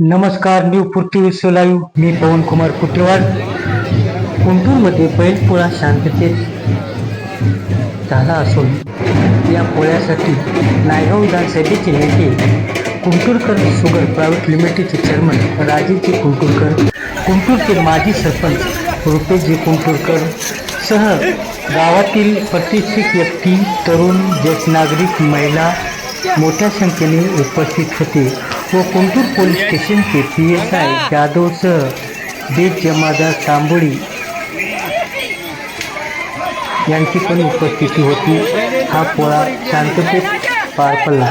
नमस्कार new Prithvi Vishwa live मी पवन कुमार कुटेवाड कुंटूरमध्ये बैलपोळा शांततेत झाला असून या पोळ्यासाठी नायगाव विधानसभेचे नेते कुंटूरकर शुगर प्रायव्हेट लिमिटेडचे चेअरमन राजेजी कुंटूरकर कुंटूरचे माजी सरपंच रुपेशजी कुंटूरकर सह गावातील प्रतिष्ठित व्यक्ती तरुण ज्येष्ठ नागरिक महिला मोठ्या संख्येने उपस्थित होते. व कुंटूर पोलीस स्टेशनचे पी एस आय जाधवसह देश जमादार तांबोळी यांची पण उपस्थिती होती. हा पोळा शांततेत पार पडला.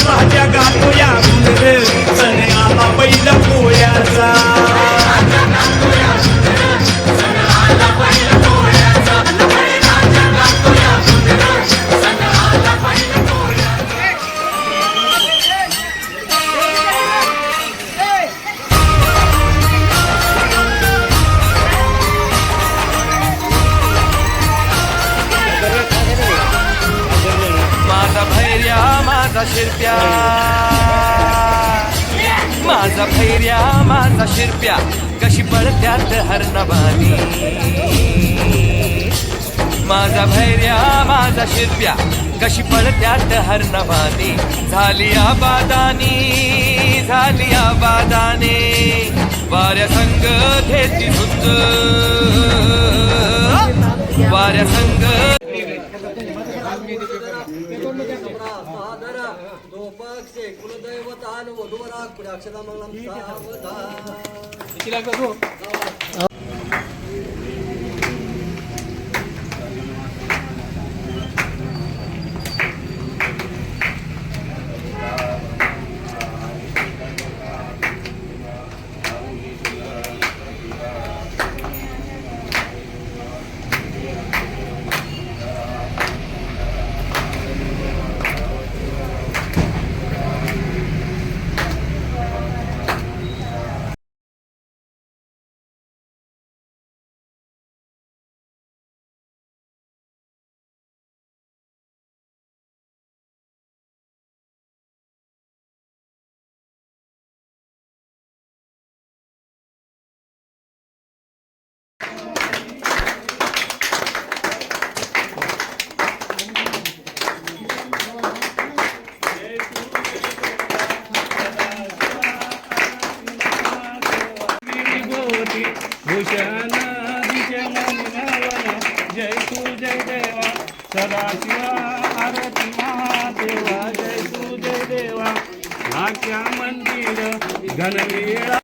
अन बळीराजा गातो माझा भैर्या माझा शिरप्या कशी पळत्यात हरणबानी. माझा भैर्या माझा शिरप्या कशी पळत्यात हरणबानी. झाली आबादानी झाली आबादाने. वाऱ्या संग घेती झुंज. वधूवरा पुढे अक्षता मंगलम सावधान. किती लागतो हो? भूषणादिशमनिनावना जय तू जय देवा. सदाशिवा आरती महादेवा जय तू जय देवा. नाट्या मंदिर घनवेळा